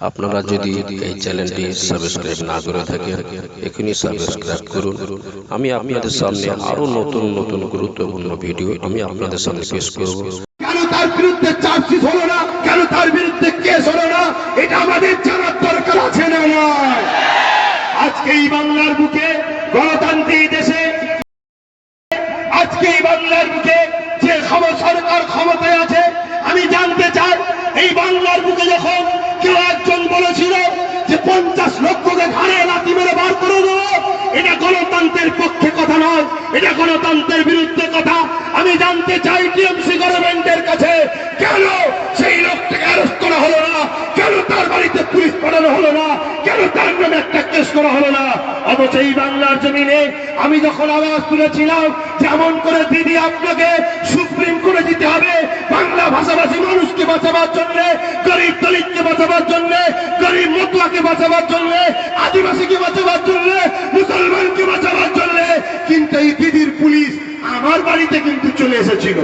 আপনারা যদি এই চ্যানেলটি সাবস্ক্রাইব না করে থাকেন এখনই সাবস্ক্রাইব করুন। আমি আপনাদের সামনে আরও নতুন নতুন গুরুত্বপূর্ণ ভিডিও আমি আপনাদের সামনে পেশ করব। কেন তার বিরুদ্ধে চার্জশিট হলো না? কেন তার বিরুদ্ধে কেস হলো না? এটা আমাদের জানার দরকার আছে না আজকে এই বাংলার বুকে গণতান্ত্রিক দেশে আজকে এই বাংলার বুকে যে সরকার ক্ষমতায় আছে আমি জানতে চাই এই বাংলার বুকে যখন কেউ পঞ্চাশ লক্ষকে ঘাড়ে লাথি মেরে বার করে দেবো। এটা গণতন্ত্রের পক্ষে কথা নয়, এটা গণতন্ত্রের বিরুদ্ধে কথা। আমি জানতে চাই টিএমসি গভর্নমেন্টের কাছে, কেন সেই লোকটাকে অ্যারেস্ট করা হলো না? কেন তার বাড়িতে পুলিশ পাঠানো হলো না? কেন তার নামে একটা কেস করা হলো না? অথচ এই বাংলার জমিনে আমি যখন আওয়াজ তুলেছিলাম যেমন করে দিদি আপনাকে সুপ্রিম কোর্টে দিতে হবে, বাংলা ভাষাভাষী মানুষকে বাঁচাবার জন্য, গরিব দলিতকে বাঁচাবার বাঁচাবার জন্য, আদিবাসীকে বাঁচাবার জন্য, মুসলমানকে বাঁচাবার জন্য কিন্তু এই দিদির পুলিশ আমার বাড়িতে কিন্তু চলে এসেছিল।